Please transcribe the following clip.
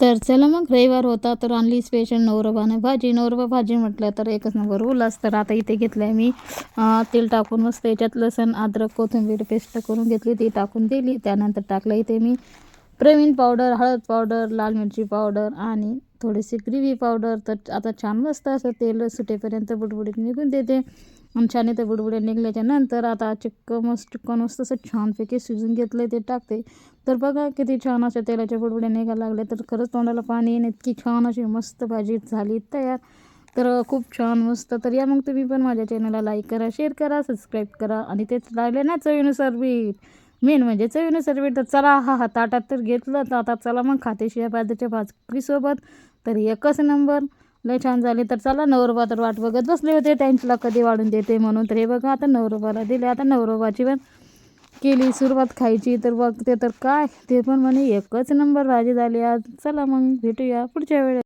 तर चला मग रविवार होता तर आणली स्पेशल नवरबाने भाजी. नवरबा भाजी म्हटलं तर एकच नंबर उलास. तर आता इथे घेतलं आहे मी तेल टाकून मस्त याच्यात लसण अद्रक कोथिंबीर पेस्ट करून घेतली. ती टाकून दिली. त्यानंतर टाकलं इथे मी प्रवीण पावडर हळद पावडर लाल मिरची पावडर आणि थोडीशी ग्रेव्ही पावडर तर आता छान मस्त असं तेल सुटेपर्यंत बुटबुडीत निघून देते. आणि छान इथे बुडबुडे निघल्याच्या नंतर आता चिक्क मस्त चिकन मस्त असं छानपैकी शिजून घेतलं ते टाकते. तर बघा किती छान अशा तेलाच्या बुडबुड्या निघायला लागले तर खरंच तोंडाला पाणी येणे इतकी छान अशी मस्त भाजी झाली तयार. तर खूप छान मस्त. तर या मग तुम्ही पण माझ्या चॅनलला लाईक करा शेअर करा सबस्क्राईब करा. आणि तेच लागले ना चवीनुसार बीट मेन म्हणजे चवीनुसार बीट तर चला हा हा ताटात तर घेतलं. तर आता चला मग खातेशिया पाद्याच्या भाकरीसोबत तर एकच नंबर. लय छान झाले. तर चला नवरोबा तर वाट बघत बसले होते. त्यांच्याला कधी वाढून देते म्हणून. तर हे बघा आता नवरोबाला दिले. आता नवरोबाची पण केली सुरुवात खायची. तर बघ ते तर काय? ते पण म्हणे एकच नंबर भाजी झाली. आज चला मग भेटूया पुढच्या वेळेस.